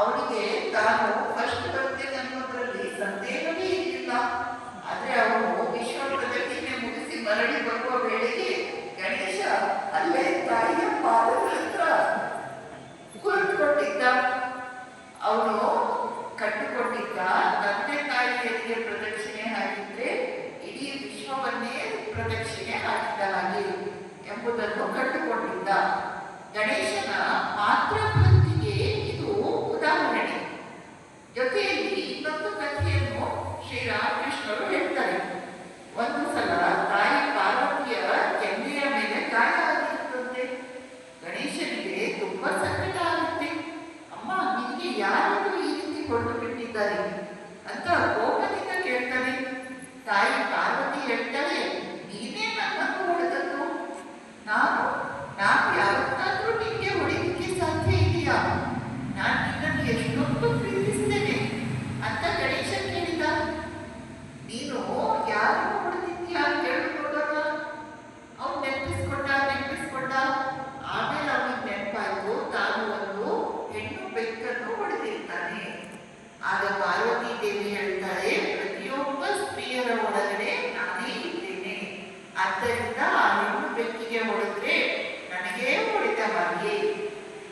ಅವನಿಗೆ ತಾನು ಫಸ್ಟ್ ಬರ್ತೇನೆ ಅನ್ನೋದ್ರಲ್ಲಿ ಸಂದೇಹವೇ ಇರಲಿಲ್ಲ. ಆದ್ರೆ ಅವನು ವಿಶ್ವ ಪ್ರಗತಿಗೆ ಮುಗಿಸಿ ಮರಳಿ ಬರುವ ವೇಳೆಗೆ ಗಣೇಶ ಅಲ್ಲೇ ತಾಯಿಯ ಪಾದದ ಹತ್ರ ಕುಳಿತುಕೊಂಡಿದ್ದ. ಅವನು ಕಟ್ಟಿಕೊಂಡಿದ್ದ ತಂದೆ ತಾಯಿಯರಿಗೆ ಪ್ರದಕ್ಷಿಣೆ ಆಗಿದ್ರೆ ಇಡೀ ವಿಶ್ವವನ್ನೇ ಪ್ರದಕ್ಷಿಣೆ ಹಾಕಿದ ಹಾಗೆ ಎಂಬುದನ್ನು ಕಟ್ಟಿಕೊಂಡಿದ್ದ ಗಣೇಶ ಕೊಂಡು ಬಿಟ್ಟಿದ್ದಾರೆ. ಅಂತ ಕೋಪದಿಂದ ಕೇಳ್ತಾನೆ, ತಾಯಿ ಪಾರ್ವತಿ ಹೇಳ್ತಾಳೆ, ನೀನೇ ನನ್ನನ್ನು ಹೊಡೆದದ್ದು ನಾನು ನಾನು ಯಾವತ್ತಾದ್ರೂ ನಿಮಗೆ ಹೊಡೆಯಲಿಕ್ಕೆ ಸಾಧ್ಯ ಇದೆಯಾ? ನಾನು ನಿನ್ನನ್ನು ಎಷ್ಟೊಂದು ಪ್ರೀತಿಸ್ತೇನೆ ಪಾರ್ವತಿ ಅಂತಾರೆ ಪ್ರತಿಯೊಬ್ಬ ಸ್ತ್ರೀಯರ ಒಳಗಡೆ ನಾನೇ ಇದ್ದೇನೆ. ಆದ್ದರಿಂದ